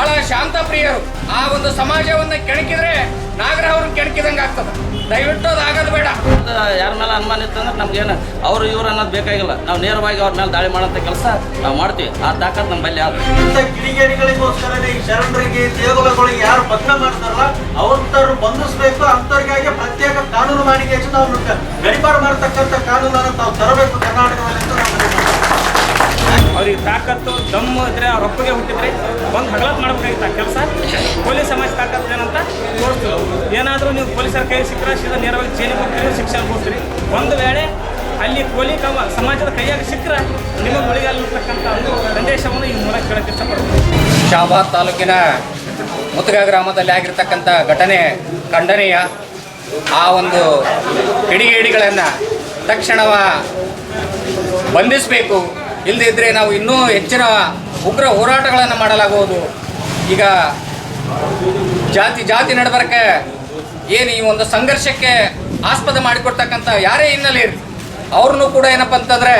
ಬಹಳ ಶಾಂತ ಪ್ರಿಯರು ಆ ಒಂದು ಸಮಾಜವನ್ನ ಕೆಣಕಿದ್ರೆ ನಾಗರ ಅವ್ರನ್ನ ಕೆಣಕಿದಂಗೆ ಆಗ್ತದೆ. ದಯವಿಟ್ಟು ಅದು ಆಗೋದು ಬೇಡ ಯಾರ ಮೇಲೆ ಅನುಮಾನ ಇತ್ತಂದ್ರೆ ನಮ್ಗೇನು ಅವರು ಇವ್ರು ಅನ್ನೋದು ಬೇಕಾಗಿಲ್ಲ. ನಾವು ನೇರವಾಗಿ ಅವ್ರ ಮೇಲೆ ದಾಳಿ ಮಾಡೋಂಥ ಕೆಲಸ ನಾವು ಮಾಡ್ತೀವಿ. ಆ ತಾಕತ್ ನಮ್ಮ ಬಲ್ಲಿ ಆದ್ರೆ. ಇಂಥ ಈ ಶರಣರಿಗೆ ದೇಗುಲಗಳಿಗೆ ಯಾರು ಭಗ್ನ ಮಾಡ್ತಾರಲ್ಲ ಅವ್ರಂಥವ್ರು ಬಂಧಿಸಬೇಕು ಅಂಥವ್ರಿಗಾಗಿ ಪ್ರತ್ಯೇಕ ಕಾನೂನು ಮಾಡಿ ನಾವು ಗಡಿಪಾರು ಮಾಡ್ತಕ್ಕಂಥ ಕಾನೂನನ್ನು ತಾವು ತರಬೇಕು. ಒಪ್ಪಿಗೆ ಹುಟ್ಟಿದ್ರೆ ಒಂದು ಹಗಲತ್ ಮಾಡಬೇಕಾಗಿತ್ತು ಆ ಕೆಲಸ? ಪೊಲೀಸ್ ಸಮಾಜ ತಾಕತ್ತು ಏನಂತ ತೋರಿಸ್ತೀವಿ ಏನಾದರೂ ನೀವು ಪೊಲೀಸರ ಕೈ ಸಿಕ್ಕರೆ ಸೀದಾ ನೇರವಾಗಿ ಜೈಲಿಗೆ ಹೋಗ್ತೀರಿ ಶಿಕ್ಷಣ ಕೊಡ್ತೀರಿ ಒಂದು ವೇಳೆ ಅಲ್ಲಿ ಕೋಲಿ ಕಮ ಸಮಾಜದ ಕೈಯಾಗ ಸಿಕ್ಕರೆ ನಿಮ್ಮ ಮಳಿಗಾಲಿರ್ತಕ್ಕಂಥ ಒಂದು ಸಂದೇಶವನ್ನು ಈ ಮೂಲಕ ಕೇಳಕ್ಕೆ ಇಷ್ಟಪಡ್ತೀವಿ ಶಾಬಾದ್ ತಾಲೂಕಿನ ಮುತಗ ಗ್ರಾಮದಲ್ಲಿ ಆಗಿರ್ತಕ್ಕಂಥ ಘಟನೆ ಖಂಡನೀಯ. ಆ ಒಂದು ಕಿಡಿಗೇಡಿಗಳನ್ನು ತಕ್ಷಣವ ಬಂಧಿಸಬೇಕು. ಇಲ್ಲದಿದ್ದರೆ ನಾವು ಇನ್ನೂ ಹೆಚ್ಚಿನ ಉಗ್ರ ಹೋರಾಟಗಳನ್ನು ಮಾಡಲಾಗುವುದು. ಈಗ ಜಾತಿ ಜಾತಿ ನಡಬರಕ್ಕೆ ಏನು ಈ ಒಂದು ಸಂಘರ್ಷಕ್ಕೆ ಆಸ್ಪದ ಮಾಡಿಕೊಡ್ತಕ್ಕಂಥ ಯಾರೇ ಹಿನ್ನೆಲೆ ಇರಲಿ, ಅವ್ರನ್ನೂ ಕೂಡ ಏನಪ್ಪ ಅಂತಂದ್ರೆ,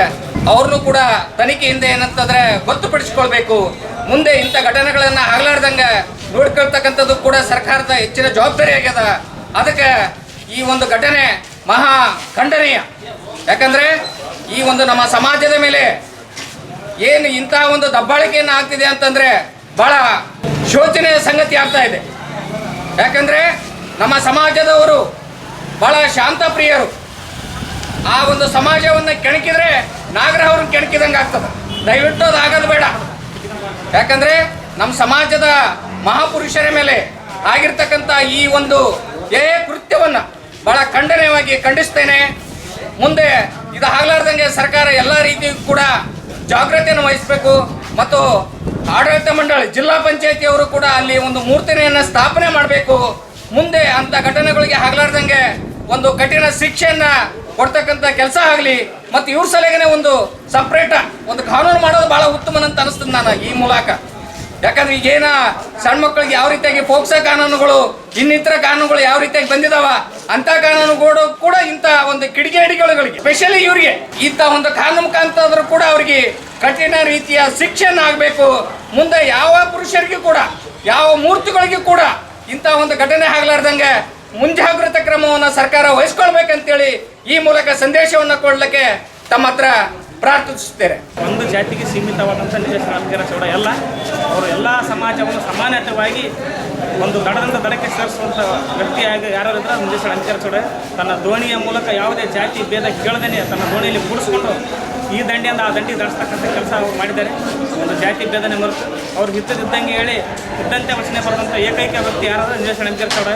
ಅವ್ರನ್ನೂ ಕೂಡ ತನಿಖೆಯಿಂದ ಏನಂತಂದ್ರೆ ಗೊತ್ತುಪಡಿಸ್ಕೊಳ್ಬೇಕು. ಮುಂದೆ ಇಂಥ ಘಟನೆಗಳನ್ನು ಆಗ್ಲಾರ್ದಂಗೆ ನೋಡ್ಕೊಳ್ತಕ್ಕಂಥದ್ದು ಕೂಡ ಸರ್ಕಾರದ ಹೆಚ್ಚಿನ ಜವಾಬ್ದಾರಿ ಆಗ್ಯದ ಅದಕ್ಕೆ ಈ ಒಂದು ಘಟನೆ ಮಹಾ ಖಂಡನೀಯ. ಯಾಕಂದರೆ ಈ ಒಂದು ನಮ್ಮ ಸಮಾಜದ ಮೇಲೆ ಏನು ಇಂತಹ ಒಂದು ದಬ್ಬಾಳಿಕೆಯನ್ನು ಆಗ್ತಿದೆ ಅಂತಂದ್ರೆ ಬಹಳ ಶೋಚನೀಯ ಸಂಗತಿ ಆಗ್ತಾ ಇದೆ. ಯಾಕಂದ್ರೆ ನಮ್ಮ ಸಮಾಜದವರು ಬಹಳ ಶಾಂತ ಪ್ರಿಯರು ಆ ಒಂದು ಸಮಾಜವನ್ನು ಕೆಣಕಿದ್ರೆ ನಾಗರಹವ್ರನ್ನ ಕೆಣಕಿದಂಗೆ ಆಗ್ತದೆ. ದಯವಿಟ್ಟು ಅದು ಆಗೋದು ಬೇಡ. ಯಾಕಂದ್ರೆ ನಮ್ಮ ಸಮಾಜದ ಮಹಾಪುರುಷರ ಮೇಲೆ ಆಗಿರ್ತಕ್ಕಂಥ ಈ ಒಂದು ಏ ಕೃತ್ಯವನ್ನ ಬಹಳ ಖಂಡನೀಯವಾಗಿ ಖಂಡಿಸ್ತೇನೆ. ಮುಂದೆ ಇದು ಆಗ್ಲಾರ್ದಂಗೆ ಸರ್ಕಾರ ಎಲ್ಲ ರೀತಿಯೂ ಕೂಡ ಜಾಗ್ರತೆಯನ್ನು ವಹಿಸಬೇಕು. ಮತ್ತು ಆಡಳಿತ ಮಂಡಳಿ, ಜಿಲ್ಲಾ ಪಂಚಾಯತಿಯವರು ಕೂಡ ಅಲ್ಲಿ ಒಂದು ಮೂರ್ತನೆಯನ್ನು ಸ್ಥಾಪನೆ ಮಾಡಬೇಕು. ಮುಂದೆ ಅಂಥ ಘಟನೆಗಳಿಗೆ ಆಗಲಾರ್ದಂಗೆ ಒಂದು ಕಠಿಣ ಶಿಕ್ಷೆಯನ್ನು ಕೊಡ್ತಕ್ಕಂಥ ಕೆಲಸ ಆಗಲಿ, ಮತ್ತು ಇವ್ರ ಸಲಹೆಗೆ ಒಂದು ಸಪ್ರೇಟ ಒಂದು ಕಾನೂನು ಮಾಡೋದು ಭಾಳ ಉತ್ತಮ ಅಂತ ಅನಿಸ್ತದೆ ನಾನು ಈ ಮೂಲಕ. ಯಾಕಂದ್ರೆ ಈಗೇನ ಸಣ್ಣ ಮಕ್ಕಳಿಗೆ ಯಾವ ರೀತಿಯಾಗಿ ಫೋಕ್ಸ ಕಾನೂನುಗಳು, ಇನ್ನಿತರ ಕಾನೂನುಗಳು ಯಾವ ರೀತಿಯಾಗಿ ಬಂದಿದಾವ, ಅಂತ ಕಾನೂನುಗಳು ಕೂಡ ಇಂಥ ಒಂದು ಕಿಡಿಗೇಡಿಗಳಿಗೆ ಸ್ಪೆಷಲಿ ಇವರಿಗೆ, ಇಂಥ ಒಂದು ಕಾನೂನು ಮುಖಾಂತರ ಕೂಡ ಅವರಿಗೆ ಕಠಿಣ ರೀತಿಯ ಶಿಕ್ಷೆಯನ್ನು ಆಗಬೇಕು ಮುಂದೆ ಯಾವ ಪುರುಷರಿಗೂ ಕೂಡ, ಯಾವ ಮೂರ್ತಿಗಳಿಗೂ ಕೂಡ ಇಂಥ ಒಂದು ಘಟನೆ ಆಗ್ಲಾರ್ದಂಗೆ ಮುಂಜಾಗ್ರತಾ ಕ್ರಮವನ್ನು ಸರ್ಕಾರ ವಹಿಸ್ಕೊಳ್ಬೇಕಂತೇಳಿ ಈ ಮೂಲಕ ಸಂದೇಶವನ್ನು ಕೊಡ್ಲಿಕ್ಕೆ ತಮ್ಮ ಹತ್ರ ಪ್ರಾರ್ಥಿಸುತ್ತೇನೆ. ಒಂದು ಜಾತಿಗೆ ಸೀಮಿತವಾದಂಥ ನಿಜ ಅಲ್ಗೇರ ಚೌಡ ಎಲ್ಲ. ಅವರು ಎಲ್ಲ ಸಮಾಜವನ್ನು ಸಮಾನತೆವಾಗಿ ಒಂದು ದಡದಿಂದ ದಡಕ್ಕೆ ಸೇರಿಸುವಂಥ ವ್ಯಕ್ತಿಯಾಗಿ ಯಾರು ಇದ್ರೆ ನಿಜ ಅಂಕೇರ ಚೌಡ. ತನ್ನ ದೋಣಿಯ ಮೂಲಕ ಯಾವುದೇ ಜಾತಿ ಭೇದ ಕೇಳದೇನೆ ತನ್ನ ದೋಣಿಯಲ್ಲಿ ಕೂಡಿಸ್ಕೊಂಡು ಈ ದಂಡಿಯಿಂದ ಆ ದಂಡಿ ದಾಟಿಸ್ತಕ್ಕಂಥ ಕೆಲಸ ಅವರು ಮಾಡಿದ್ದಾರೆ. ಒಂದು ಜಾತಿ ಭೇದನೆ ಮರೆತು. ಅವ್ರು ಹಿತ್ತದಿದ್ದಂಗೆ ಹೇಳಿ ಇದ್ದಂತೆ ವಚನೆ ಬರೆದಂಥ ಏಕೈಕ ವ್ಯಕ್ತಿ ಯಾರಾದರೂ ನಿಜ ಅಂಕೇರ ಚೌಡ.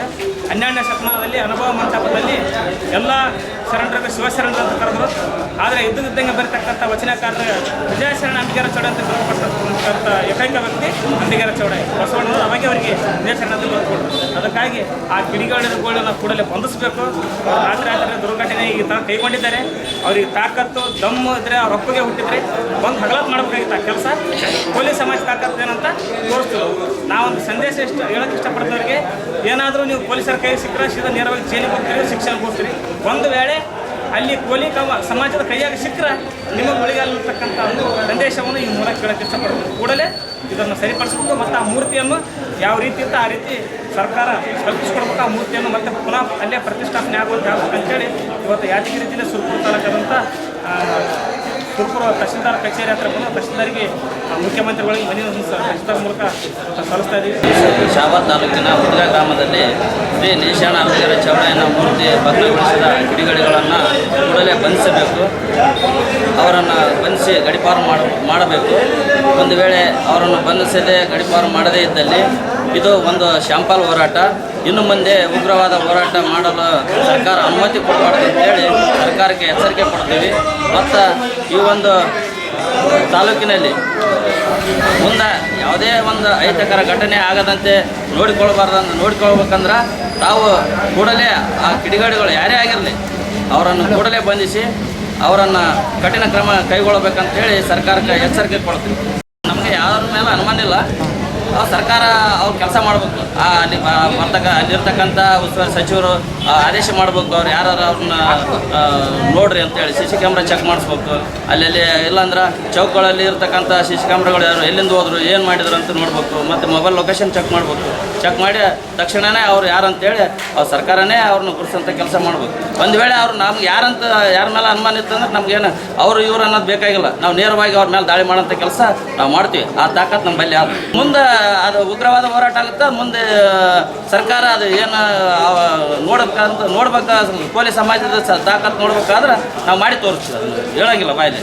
ಹನ್ನೆರಡನೇ ಶತಮಾನದಲ್ಲಿ ಅನುಭವ ಮಂಟಪದಲ್ಲಿ ಎಲ್ಲ ಶರಣರಿಗೆ ಶಿವಶರಣರು ಅಂತ ಕರೆದರು. ಆದರೆ ಇದ್ದದಿದ್ದಂಗೆ ಬರೀತಕ್ಕಂಥ ವಚನಕಾರರ ವಿಜಯ ಶರಣ ಅಂಬಿಗರ ಚೌಡ ಅಂತ ಬರೆಪಟ್ಟಂಥ ಏಕೈಕ ವ್ಯಕ್ತಿ ಅಂಬಿಗರ ಚೌಡ. ಬಸವಣ್ಣವರು ಅವಾಗೆ ಅವರಿಗೆ ವಿಜಯ ಶರಣ ಅಂತ ಅದಕ್ಕಾಗಿ ಆ ಕಿಡಿಗಾಡಿನ ಕೂಡಲೇ ಬಂಧಿಸಬೇಕು. ರಾತ್ರಿ ರಾತ್ರಿ ದುರ್ಘಟನೆ ಈ ಥರ ಕೈಗೊಂಡಿದ್ದಾರೆ. ಅವ್ರಿಗೆ ತಾಕತ್ತು, ದಮ್ಮು ಇದ್ರೆ ಅವ್ರ ಒಪ್ಪಿಗೆ ಹುಟ್ಟಿದ್ರೆ ಬಂದು ಹಗಲತ್ ಮಾಡಬೇಕಾಗಿತ್ತು ಆ ಕೆಲಸ. ಪೊಲೀಸ್ ಸಮಾಜ ತಾಕತ್ತು ಏನಂತ ತೋರಿಸ್ತೀವಿ ನಾವೊಂದು ಸಂದೇಶ ಇಷ್ಟ ಹೇಳಕ್ಕೆ ಇಷ್ಟಪಡ್ತವ್ರಿಗೆ ಏನಾದರೂ ನೀವು ಪೊಲೀಸರ ಕೈ ಸಿಕ್ಕರೆ ಸೀದಾ ನೇರವಾಗಿ ಜೈಲಿಗೆ ಹೋಗ್ತೀರಿ ಶಿಕ್ಷಣ ಕೊಡ್ತೀರಿ ಒಂದು ವೇಳೆ ಅಲ್ಲಿ ಕೋಲಿ ಕವ ಸಮಾಜದ ಕೈಯಾಗ ಸಿಕ್ಕರೆ ನಿಮ್ಮ ಒಳಗಾಲಿರ್ತಕ್ಕಂಥ ಒಂದು ಸಂದೇಶವನ್ನು ಈ ಮೂಲಕ ಕೇಳಕ್ಕೆ ಇಷ್ಟಪಡ್ತೀನಿ. ಕೂಡಲೇ ಇದನ್ನು ಸರಿಪಡಿಸಬೇಕು ಮತ್ತು ಆ ಮೂರ್ತಿಯನ್ನು ಯಾವ ರೀತಿ ಇತ್ತು ಆ ರೀತಿ ಸರ್ಕಾರ ಕಲ್ಪಿಸ್ಕೊಡ್ಬೇಕು ಆ ಮೂರ್ತಿಯನ್ನು ಮತ್ತೆ ಪುನಃ ಅಲ್ಲೇ ಪ್ರತಿಷ್ಠಾಪನೆ ಆಗುವಂತೆ ಆಗ್ಬೇಕು ಅಂತೇಳಿ ಇವತ್ತು ಯಾದಗಿರಿ ಜಿಲ್ಲೆ ಸುರ್ಪುರ ತಾಲೂಕಾದಂಥ ಸುರ್ಪುರ ತಹಶೀಲ್ದಾರ್ ಕಚೇರಿ ಹತ್ರ ಬಂದು ತಹಶೀಲ್ದಾರಿಗೆ ಮುಖ್ಯಮಂತ್ರಿಗಳಿಗೆ ಮನವಿ ತಹಶೀಲ್ದಾರ್ ಮೂಲಕ ಸಲ್ಲಿಸ್ತಾ ಇದ್ದೀವಿ. ಶಾಬಾದ್ ತಾಲೂಕಿನ ಮುದ್ಗ ಗ್ರಾಮದಲ್ಲಿ ಶ್ರೀ ನಿಶಾಣ ಅಂಬಿಗರ ಚೌಡಯ್ಯನ ಮೂರ್ತಿ ಭದ್ರಗೊಳಿಸಿದ ಕಿಡಿಗೇಡಿಗಳನ್ನು ಕೂಡಲೇ ಬಂಧಿಸಬೇಕು. ಅವರನ್ನು ಬಂಧಿಸಿ ಗಡಿಪಾರು ಮಾಡ, ಮಾಡಬೇಕು. ಒಂದು ವೇಳೆ ಅವರನ್ನು ಬಂಧಿಸದೆ ಗಡಿಪಾರು ಮಾಡದೇ ಇದ್ದಲ್ಲಿ ಇದು ಒಂದು ಶಾಂಪಲ್ ಹೋರಾಟ. ಇನ್ನು ಮುಂದೆ ಉಗ್ರವಾದ ಹೋರಾಟ ಮಾಡಲು ಸರ್ಕಾರ ಅನುಮತಿ ಕೊಡಬಾರ್ದು ಅಂತೇಳಿ ಸರ್ಕಾರಕ್ಕೆ ಎಚ್ಚರಿಕೆ ಕೊಡ್ತೀವಿ. ಮತ್ತು ಈ ಒಂದು ತಾಲೂಕಿನಲ್ಲಿ ಮುಂದೆ ಯಾವುದೇ ಒಂದು ಅಹಿತಕರ ಘಟನೆ ಆಗದಂತೆ ನೋಡಿಕೊಳ್ಬಾರ್ದಂತ ನೋಡಿಕೊಳ್ಬೇಕಂದ್ರೆ ತಾವು ಕೂಡಲೇ ಆ ಕಿಡಿಗಾಡಿಗಳು ಯಾರೇ ಆಗಿರಲಿ ಅವರನ್ನು ಕೂಡಲೇ ಬಂಧಿಸಿ ಅವರನ್ನು ಕಠಿಣ ಕ್ರಮ ಕೈಗೊಳ್ಳಬೇಕಂತೇಳಿ ಸರ್ಕಾರಕ್ಕೆ ಎಚ್ಚರಿಕೆ ಕೊಡ್ತೀವಿ. ನಮಗೆ ಯಾರ ಮೇಲೆ ಅನುಮಾನ ಇಲ್ಲ. ಸರ್ಕಾರ ಅವ್ರು ಕೆಲಸ ಮಾಡಬೇಕು. ಅಲ್ಲಿ ಬರ್ತಕ್ಕ ಅಲ್ಲಿರ್ತಕ್ಕಂಥ ಉಸ್ತುವಾರಿ ಸಚಿವರು ಆದೇಶ ಮಾಡಬೇಕು. ಅವ್ರು ಯಾರು ಅವ್ರನ್ನ ನೋಡ್ರಿ ಅಂತೇಳಿ ಸಿ ಸಿ ಕ್ಯಾಮ್ರಾ ಚೆಕ್ ಮಾಡಿಸ್ಬೇಕು. ಅಲ್ಲೆಲ್ಲಿ ಇಲ್ಲಾಂದ್ರೆ ಚೌಕಗಳಲ್ಲಿ ಇರ್ತಕ್ಕಂಥ ಸಿ ಸಿ ಕ್ಯಾಮ್ರಾಗಳು ಯಾರು ಎಲ್ಲಿಂದ ಹೋದ್ರು, ಏನು ಮಾಡಿದ್ರು ಅಂತ ನೋಡಬೇಕು. ಮತ್ತು ಮೊಬೈಲ್ ಲೊಕೇಶನ್ ಚೆಕ್ ಮಾಡಬೇಕು. ಚೆಕ್ ಮಾಡಿ ತಕ್ಷಣನೇ ಅವ್ರು ಯಾರು ಅಂತೇಳಿ ಅವ್ರು ಸರ್ಕಾರನೇ ಅವ್ರನ್ನ ಗುರುಸಂತ ಕೆಲಸ ಮಾಡ್ಬೇಕು. ಒಂದು ವೇಳೆ ಅವ್ರು ನಮ್ಗೆ ಯಾರಂತ ಯಾರ ಮೇಲೆ ಅನುಮಾನ ಇತ್ತಂದ್ರೆ ನಮ್ಗೇನು ಅವರು ಇವರು ಅನ್ನೋದು ಬೇಕಾಗಿಲ್ಲ. ನಾವು ನೇರವಾಗಿ ಅವ್ರ ಮೇಲೆ ದಾಳಿ ಮಾಡೋಂಥ ಕೆಲಸ ನಾವು ಮಾಡ್ತೀವಿ. ಆ ತಾಕತ್ ನಮ್ಮ ಬಲ್ಲಿ ಮುಂದೆ ಅದು ಉಗ್ರವಾದ ಹೋರಾಟ ಆಗುತ್ತೆ. ಮುಂದೆ ಸರ್ಕಾರ ಅದು ಏನು ನೋಡಬೇಕಂತ, ನೋಡ್ಬೇಕ, ಪೊಲೀಸ್ ಸಮಾಜದ ಸ- ತಾಕತ್ ನೋಡ್ಬೇಕಾದ್ರೆ ನಾವು ಮಾಡಿ ತೋರಿಸ್ತೀವಿ. ಹೇಳಂಗಿಲ್ಲ ಬಾಯಲ್ಲಿ